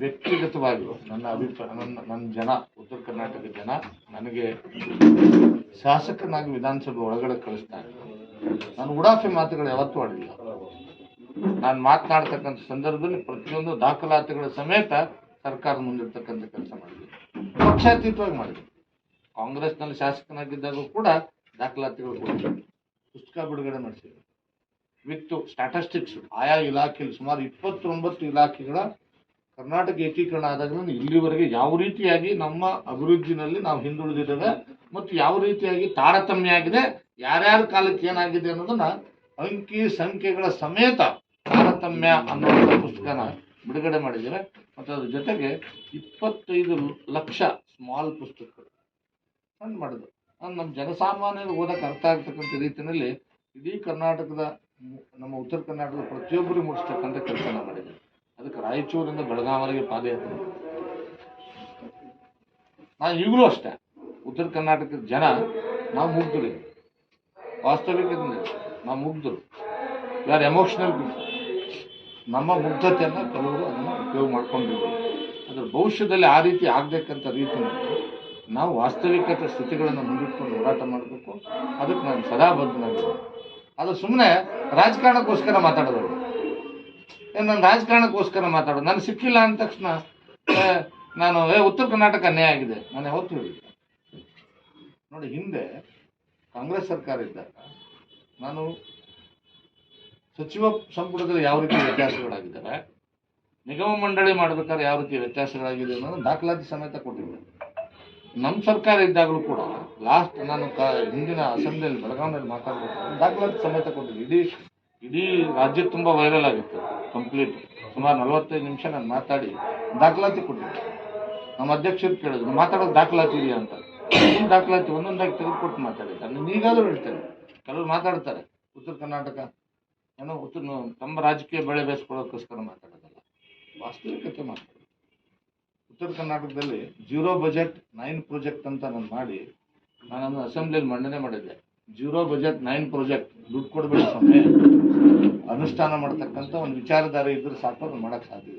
ವ್ಯಕ್ತಿಗತವಾಗಿ ನನ್ನ ಅಭಿಪ್ರಾಯ, ನನ್ನ ನನ್ನ ಜನ, ಉತ್ತರ ಕರ್ನಾಟಕದ ಜನ ನನಗೆ ಶಾಸಕನಾಗಿ ವಿಧಾನಸಭೆ ಒಳಗಡೆ ಕಳಿಸ್ತಾರೆ. ನಾನು ಉಡಾಫೆ ಮಾತುಗಳು ಯಾವತ್ತೂ ಆಡಲಿಲ್ಲ ನಾನು ಮಾತನಾಡ್ತಕ್ಕಂಥ ಸಂದರ್ಭದಲ್ಲಿ ಪ್ರತಿಯೊಂದು ದಾಖಲಾತಿಗಳ ಸಮೇತ ಸರ್ಕಾರ ಮುಂದಿರ್ತಕ್ಕಂಥ ಕೆಲಸ ಮಾಡಿದೆ. ಪಕ್ಷಾತೀತವಾಗಿ ಮಾಡಿದೆ. ಕಾಂಗ್ರೆಸ್ನಲ್ಲಿ ಶಾಸಕನಾಗಿದ್ದಾಗ ಕೂಡ ದಾಖಲಾತಿಗಳು ಕೊಡಿದೆ ಪುಸ್ತಕ ಬಿಡುಗಡೆ ಮಾಡಿಸಿದೆ. ವಿತ್ತು ಸ್ಟಾಟಿಸ್ಟಿಕ್ಸ್ ಆಯಾ ಇಲಾಖೆಯಲ್ಲಿ ಸುಮಾರು ಇಪ್ಪತ್ತೊಂಬತ್ತು ಇಲಾಖೆಗಳ ಕರ್ನಾಟಕ ಏಕೀಕರಣ ಆದಾಗ ಇಲ್ಲಿವರೆಗೆ ಯಾವ ರೀತಿಯಾಗಿ ನಮ್ಮ ಅಭಿವೃದ್ಧಿನಲ್ಲಿ ನಾವು ಹಿಂದುಳಿದಿದ್ದೇವೆ ಮತ್ತು ಯಾವ ರೀತಿಯಾಗಿ ತಾರತಮ್ಯ ಆಗಿದೆ, ಯಾರ್ಯಾರ ಕಾಲಕ್ಕೆ ಏನಾಗಿದೆ ಅನ್ನೋದನ್ನ ಅಂಕಿ ಸಂಖ್ಯೆಗಳ ಸಮೇತ ತಾರತಮ್ಯ ಅನ್ನುವಂಥ ಪುಸ್ತಕನ ಬಿಡುಗಡೆ ಮಾಡಿದ್ದೇವೆ. ಮತ್ತು ಅದ್ರ ಜೊತೆಗೆ ಇಪ್ಪತ್ತೈದು ಲಕ್ಷ ಸ್ಮಾಲ್ ಪುಸ್ತಕಗಳು ಸಣ್ಣ ಮಾಡಿದ್ರು ಅದು ನಮ್ಮ ಜನಸಾಮಾನ್ಯರು ಓದಕ್ಕೆ ಅರ್ಥ ಆಗ್ತಕ್ಕಂಥ ರೀತಿಯಲ್ಲಿ ಇಡೀ ಕರ್ನಾಟಕದ ನಮ್ಮ ಉತ್ತರ ಕರ್ನಾಟಕದ ಪ್ರತಿಯೊಬ್ಬರು ಮೂಡಿಸ್ತಕ್ಕಂಥ ಕೆಲಸ ಮಾಡಿದ್ದೇವೆ. ಅದಕ್ಕೆ ರಾಯಚೂರಿಂದ ಬೆಳಗಾವರೆಗೆ ಪಾದಯಾತ್ರೆ ನಾನು ಈಗಲೂ ಅಷ್ಟೇ. ಉತ್ತರ ಕರ್ನಾಟಕದ ಜನ ನಾವು ಮುಗ್ದ್ರಿ ವಾಸ್ತವಿಕದಿಂದ ನಾವು ಮುಗ್ದ್ರು ಯಾರು ಎಮೋಷನಲ್ ನಮ್ಮ ಮುಗ್ಧತೆಯನ್ನು ಕೆಲವರು ಅದನ್ನು ಉಪಯೋಗ ಮಾಡ್ಕೊಂಡಿದ್ರು ಅದ್ರ ಭವಿಷ್ಯದಲ್ಲಿ ಆ ರೀತಿ ಆಗಬೇಕಂತ ರೀತಿಯಲ್ಲಿ ನಾವು ವಾಸ್ತವಿಕತೆ ಸ್ಥಿತಿಗಳನ್ನು ಮುಂದಿಟ್ಕೊಂಡು ಹೋರಾಟ ಮಾಡಬೇಕು. ಅದಕ್ಕೆ ನಾನು ಸದಾ ಬದ್ಧನಾಗಿದ್ದೆ ಅದು ಸುಮ್ಮನೆ ರಾಜಕಾರಣಕ್ಕೋಸ್ಕರ ಮಾತಾಡೋದು. ಏನ್ ನಾನು ರಾಜಕಾರಣಕ್ಕೋಸ್ಕರ ಮಾತಾಡೋದು. ನಾನು ಸಿಕ್ಕಿಲ್ಲ ಅಂದ ತಕ್ಷಣ ನಾನು, ಏ, ಉತ್ತರ ಕರ್ನಾಟಕ ಅನ್ಯಾಯ ಆಗಿದೆ. ನಾನು ಯಾವತ್ತೂ ಹೇಳಿದ್ದೆ ನೋಡಿ, ಹಿಂದೆ ಕಾಂಗ್ರೆಸ್ ಸರ್ಕಾರ ಇದ್ದಾಗ ನಾನು ಸಚಿವ ಸಂಪುಟದಲ್ಲಿ ಯಾವ ರೀತಿ ವ್ಯತ್ಯಾಸಗಳಾಗಿದ್ದಾರೆ, ನಿಗಮ ಮಂಡಳಿ ಮಾಡಬೇಕಾದ್ರೆ ಯಾವ ರೀತಿ ವ್ಯತ್ಯಾಸಗಳಾಗಿದೆ ಅನ್ನೋದು ದಾಖಲಾತಿ ಸಮೇತ ಕೊಟ್ಟಿದ್ದೆ. ನಮ್ಮ ಸರ್ಕಾರ ಇದ್ದಾಗಲೂ ಕೂಡ ಲಾಸ್ಟ್ ನಾನು ಹಿಂದಿನ ಅಸೆಂಬ್ಲಿಯಲ್ಲಿ ಬೆಳಗಾವಿನಲ್ಲಿ ಮಾತಾಡಬೇಕು ದಾಖಲಾತಿ ಸಮೇತ ಕೊಟ್ಟಿದ್ದೆ. ಇಡೀ ಇಡೀ ರಾಜ್ಯ ತುಂಬ ವೈರಲ್ ಆಗಿತ್ತು ಕಂಪ್ಲೀಟ್ ಸುಮಾರು ನಲವತ್ತೈದು ನಿಮಿಷ ನಾನು ಮಾತಾಡಿ ದಾಖಲಾತಿ ಕೊಟ್ಟಿದ್ದೆ. ನಮ್ಮ ಅಧ್ಯಕ್ಷರು ಕೇಳಿದ್ರು ಮಾತಾಡೋದು ದಾಖಲಾತಿ ಇದೆಯಾ ಅಂತ. ದಾಖಲಾತಿ? ಒಂದೊಂದಾಗಿ ತೆಗೆದುಕೊಟ್ಟು ಮಾತಾಡಿದ್ದೆ. ನಾನು ಈಗಾದರೂ ಹೇಳ್ತೇನೆ. ಕೆಲವರು ಮಾತಾಡ್ತಾರೆ, ಉತ್ತರ ಕರ್ನಾಟಕ. ಏನೋ ಉತ್ತರ, ತಮ್ಮ ರಾಜಕೀಯ ಬೆಳೆ ಬೇಯಿಸ್ಕೊಳ್ಳೋಕ್ಕೋಸ್ಕರ ಮಾತಾಡೋದಲ್ಲ. ವಾಸ್ತವಿಕತೆ ಮಾತಾಡೋದು ಉತ್ತರ ಕರ್ನಾಟಕದಲ್ಲಿ ಜೀರೋ ಬಜೆಟ್, ನೈನ್ ಪ್ರಾಜೆಕ್ಟ್ ಅಂತ ನಾನು ಮಾಡಿ ನಾನು ಅಸೆಂಬ್ಲಿಯಲ್ಲಿ ಮಂಡನೆ ಮಾಡಿದ್ದೆ. ಜೀರೋ ಬಜೆಟ್, ನೈನ್ ಪ್ರಾಜೆಕ್ಟ್, ದುಡ್ಡು ಕೊಡಬೇಡಿ ಸ್ವಾಮಿ. ಅನುಷ್ಠಾನ ಮಾಡ್ತಕ್ಕಂಥ ಒಂದು ವಿಚಾರಧಾರೆ ಇದ್ರೆ ಸಾಕು, ಅದನ್ನ ಮಾಡಕ್ಕೆ ಸಾಧ್ಯ